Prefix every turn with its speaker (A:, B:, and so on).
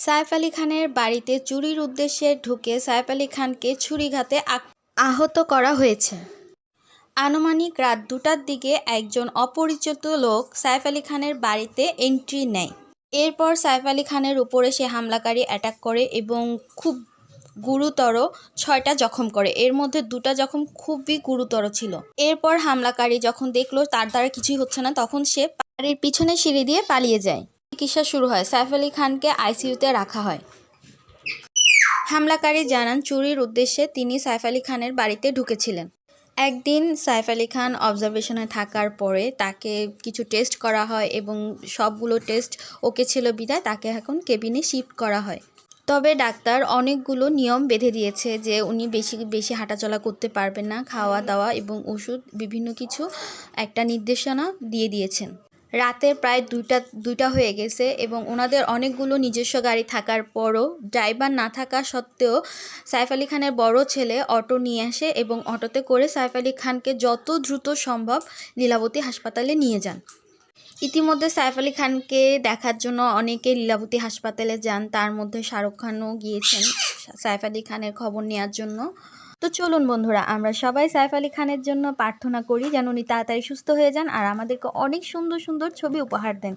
A: সাইফ আলী খানের বাড়িতে চুরির উদ্দেশ্যে ঢুকে সাইফ আলী খানকে ছুরিঘাতে আহত করা হয়েছে। আনুমানিক রাত দুটার দিকে একজন অপরিচিত লোক সাইফ আলী খানের বাড়িতে এন্ট্রি নেয়। এরপর সাইফ আলী খানের উপরে সে হামলাকারী অ্যাটাক করে এবং খুব গুরুতর ছয়টা জখম করে। এর মধ্যে দুটা জখম খুবই গুরুতর ছিল। এরপর হামলাকারী যখন দেখল তার দ্বারা কিছুই হচ্ছে না, তখন সে বাড়ির পিছনে সিঁড়ি দিয়ে পালিয়ে যায়। চিকিৎসা শুরু হয়? সাইফ আলী খানকে আইসিইউতে রাখা হয়। হামলাকারী জানান, চুরির উদ্দেশ্যে তিনি সাইফ আলী খানের বাড়িতে ঢুকেছিলেন। একদিন সাইফ আলী খান অবজারভেশনে থাকার পরে তাকে কিছু টেস্ট করা হয় এবং সবগুলো টেস্ট ওকে ছিল বিদায়, তাকে এখন কেবিনে শিফট করা হয়। তবে ডাক্তার অনেকগুলো নিয়ম বেঁধে দিয়েছে যে উনি বেশি বেশি হাঁটাচলা করতে পারবেন না, খাওয়া দাওয়া এবং ওষুধ, বিভিন্ন কিছু একটা নির্দেশনা দিয়ে দিয়েছেন। রাতের প্রায় দুইটা দুইটা হয়ে গেছে এবং ওনাদের অনেকগুলো নিজস্ব গাড়ি থাকার পরও ড্রাইভার না থাকা সত্ত্বেও সাইফ আলী খানের বড় ছেলে অটো নিয়ে আসে এবং অটোতে করে সাইফ আলী খানকে যত দ্রুত সম্ভব লীলাবতী হাসপাতালে নিয়ে যান। ইতিমধ্যে সাইফ আলী খানকে দেখার জন্য অনেকে লীলাবতী হাসপাতালে যান। তার মধ্যে শাহরুখ খানও গিয়েছেন সাইফ আলী খানের খবর নেওয়ার জন্য। তো চলুন বন্ধুরা, আমরা সবাই সাইফ আলী খানের জন্য প্রার্থনা করি যেন উনি তাড়াতাড়ি সুস্থ হয়ে যান আর আমাদেরকে অনেক সুন্দর সুন্দর ছবি উপহার দেন।